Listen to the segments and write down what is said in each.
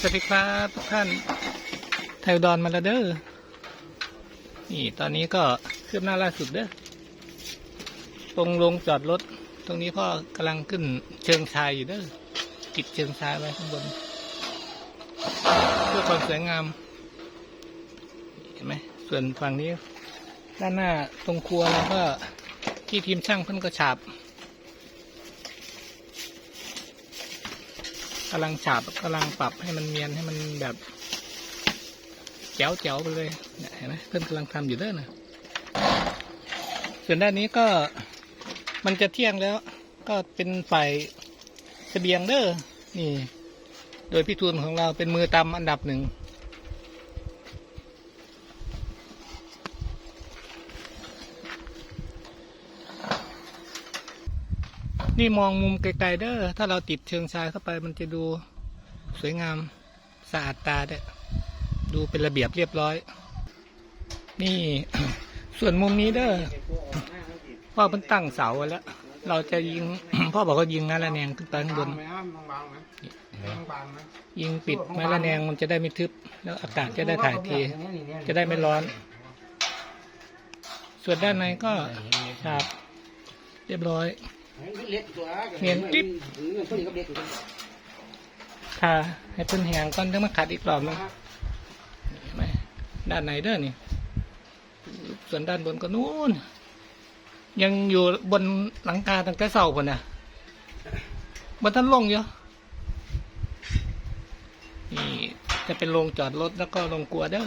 สวัสดีครับทุกท่านไทยอุดอนมาแล้วเด้อนี่ตอนนี้ก็คืบหน้าล่าสุดเด้อตรงลงจอดรถ ตรงนี้พ่อกำลังขึ้นเชิงชายอยู่เด้อติดเชิงชายไว้ข้างบน เพื่อความสวยงาม เห็นไหมส่วนฝั่งนี้ ด้านหน้าตรงครัวแล้วก็ที่ทีมช่างเพิ่นก็ฉาบำลังฉาบกำลังปรับให้มันเนียนให้มันแบบแจ๋วแจ๋วไปเลยเนี่ยเห็นไหมเพื่อนกำลังทำอยู่เด้อนะส่วนด้านนี้ก็มันจะเที่ยงแล้ว ก็เป็นฝ่ายเสบียงเด้อนี่ โดยพี่ทูนของเราเป็นมือตำอันดับหนึ่ง นี่มองมุมไกลๆเด้อ ถ้าเราติดเชิงชายเข้าไปมันจะดูสวยงามสะอาดตาเด้อดูเป็นระเบียบเรียบร้อย นี่ส่วนมุมนี้เด้อพ่อเพิ่งตั้งเสาไว้แล้ว เราจะยิงพ่อบอกว่ายิงงานระแนงขึ้นไปข้างบนยิงปิดไม้ระแนงมันจะได้ไม่ทึบ แล้วอากาศจะได้ถ่ายเทจะได้ไม่ร้อน ส่วนด้านในก็ฉาบเรียบร้อย เนียนกิ๊บทาให้เพิ่นแหงก่อนถึงมาขัดอีกรอบนึงเห็นไหมด้านในเด้อนี่ ส่วนด้านบนก็นู่น ยังอยู่บนหลังคาตั้งแต่เสาคนน่ะบนท่านลงอยู่นี่จะเป็นโรงจอดรถแล้วก็โรงกลัวเด้อ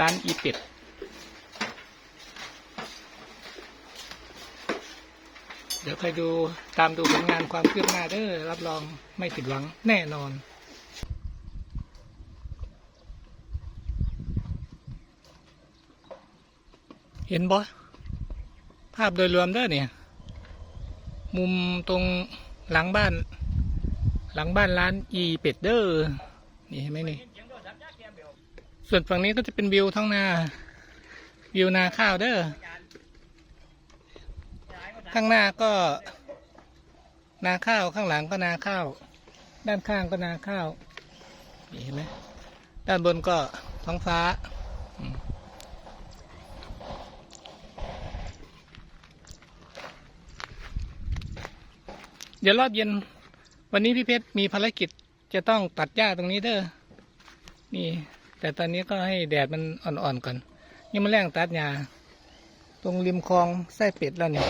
ร้านอีเป็ด เดี๋ยวใครดูตามดูผลงานความคืบหน้าเด้อรับรองไม่ผิดหวังแน่นอนเห็นบ่ภาพโดยรวมเด้อเนี่ย มุมตรงหลังบ้าน หลังบ้านร้านอีเป็ดเด้อนี่เห็นไหมนี่ ส่วนฝั่งนี้ก็จะเป็นวิวท้องนา วิวนาข้าวเด้อ ข้างหน้าก็ นาข้าวข้างหลังก็นาข้าว ด้านข้างก็นาข้าวมีเห็นไหมด้านบนก็ท้องฟ้าเดี๋ยวรอบเย็น วันนี้พี่เพชรมีภารกิจจะต้องตัดหญ้าตรงนี้เด้อนี่ แต่ตอนนี้ก็ให้แดดมันอ่อนๆก่อนยังมาแรงตัดหญ้าตรงริมคลองไส้เป็ดแล้วเนี่ย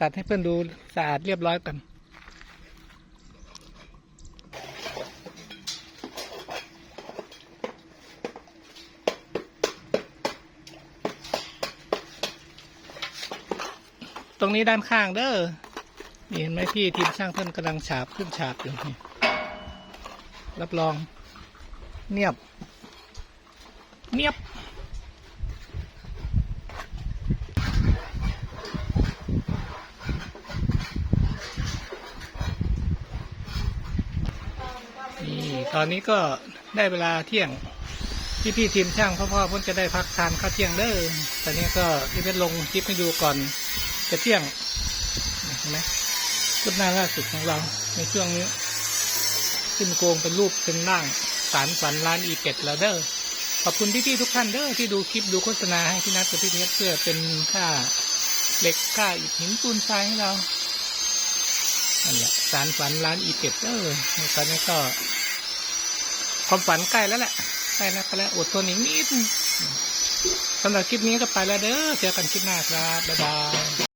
ตัดให้เพื่อนดูสะอาดเรียบร้อยกันตรงนี้ด้านข้างเด้อนี่เห็นไหมพี่ทีมช่างเพื่อนกำลังฉาบขึ้นฉาบอยู่นี่รับรอง เนียบ เนียบ ตอนนี้ก็ได้เวลาเที่ยง พี่พี่ทีมช่างพ่อพ่อเพิ่นจะได้พักทานข้าวเที่ยงเด้อตอนนี้ก็พี่เพชรลงคลิปให้ดูก่อนจะเที่ยงเห็นไหมรูปหน้าล่าสุดของเราในช่วงนี้ ขึ้นโกงเป็นรูปเป็นร่างสารฝันร้านอีเป็ดแล้วเด้อขอบคุณพี่พี่ๆทุกท่านเด้อที่ดูคลิปดูโฆษณาให้พี่นัทกับพี่เพชรเพื่อเป็นค่าเหล็กค่าอิฐหินปูนทรายให้เรานั่นแหละสารฝันร้านอีเป็ดเด้อตอนนี้ก็ ความฝันใกล้แล้วแหละใกล้แล้วก็แล้วอดทนอีกนิดนึงสำหรับคลิปนี้ก็ไปแล้วเด้อเจอกันคลิปหน้าครับบ๊ายบาย